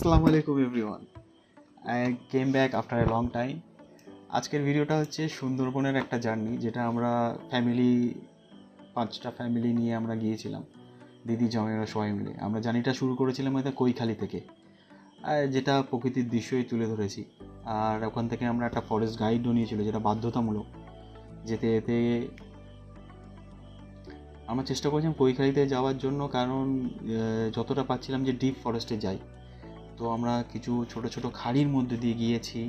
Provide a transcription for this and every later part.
আসসালামু আলাইকুম everyone I came back after a long time আজকের ভিডিওটা হচ্ছে সুন্দরবনের একটা জার্নি, যেটা আমরা ফ্যামিলি পাঁচটা ফ্যামিলি নিয়ে আমরা গিয়েছিলাম, দিদি, জমেরা সবাই মিলে। আমরা জার্নিটা শুরু করেছিলাম হয়তো কৈখালি থেকে যেটা প্রকৃতির দৃশ্যই তুলে ধরেছি। আর ওখান থেকে আমরা একটা ফরেস্ট গাইডও নিয়েছিল, যেটা বাধ্যতামূলক, যেতে যেতে আমরা চেষ্টা করেছিলাম কৈখালিতে যাওয়ার জন্য, কারণ যতটা পাচ্ছিলাম যে ডিপ ফরেস্টে যাই। তো আমরা কিছু ছোট ছোট খাড়ির মধ্যে দিয়ে গিয়েছি,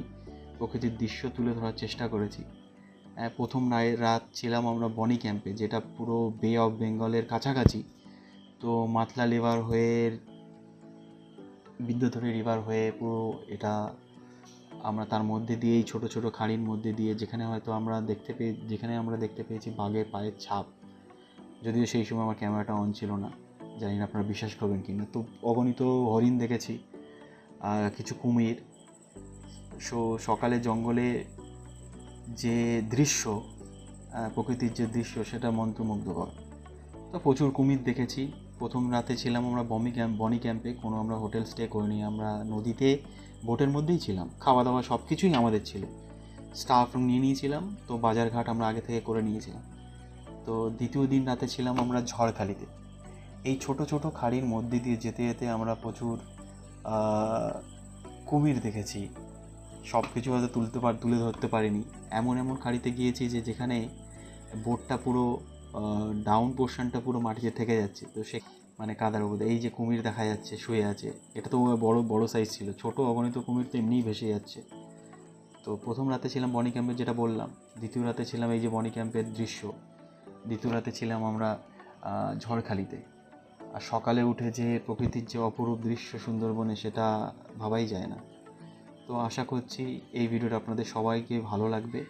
প্রকৃতির দৃশ্য তুলে ধরার চেষ্টা করেছি। প্রথম রাত ছিলাম আমরা বনি ক্যাম্পে, যেটা পুরো বে অফ বেঙ্গলের কাছাকাছি। তো মাতলা রিভার হয়ে, বিদ্যুৎধরী রিভার হয়ে পুরো এটা আমরা তার মধ্যে দিয়েই ছোট ছোট খাড়ির মধ্যে দিয়ে, যেখানে হয়তো আমরা দেখতে পেয়ে, যেখানে আমরা দেখতে পেয়েছি বাঘের পায়ের ছাপ। যদিও সেই সময় আমার ক্যামেরাটা অন ছিল না, জানি না আপনারা বিশ্বাস করবেন কি না তো অগণিত হরিণ দেখেছি কিছু কুমির। সো সকালে জঙ্গলে যে দৃশ্য প্রকৃতির যে দৃশ্য, সেটা মন্ত্রমুগ্ধকর। তো প্রচুর কুমির দেখেছি। প্রথম রাতে ছিলাম আমরা বমি ক্যাম্প, বনি ক্যাম্পে। কোনো আমরা হোটেল স্টে করিনি, আমরা নদীতে বোটের মধ্যেই ছিলাম। খাওয়া দাওয়া সব কিছুই আমাদের ছিল। স্টাফ রুম নিয়ে নিয়েছিলাম, তো বাজারঘাট আমরা আগে থেকে করে নিয়েছিলাম। তো দ্বিতীয় দিন রাতে ছিলাম আমরা ঝড়খালিতে। এই ছোট ছোট খাড়ির মধ্যে দিয়ে যেতে যেতে আমরা প্রচুর কুমির দেখেছি। সব কিছু হয়তো তুলতে পার, তুলে ধরতে পারিনি। এমন এমন খাড়িতে গিয়েছি যে যেখানে বোটটা পুরো ডাউন পোর্শনটা পুরো মাটিতে থেকে যাচ্ছে। তো সে মানে কাদার উপরে এই যে কুমির দেখা যাচ্ছে, শুয়ে আছে। এটা তো বড় বড় সাইজ ছিল। ছোট অগণিত কুমির তো এমনিই ভেসে যাচ্ছে। তো প্রথম রাতে ছিলাম বনি ক্যাম্পের যেটা বললাম। দ্বিতীয় রাতে ছিলাম এই যে বনি ক্যাম্পের দৃশ্য। দ্বিতীয় রাতে ছিলাম আমরা ঝড়খালিতে। আর সকালে উঠে যে প্রকৃতির যে অপরূপ দৃশ্য সুন্দরবনে সেটা ভাবাই যায় না। তো আশা করছি এই ভিডিওটা আপনাদের সবাইকে ভালো লাগবে।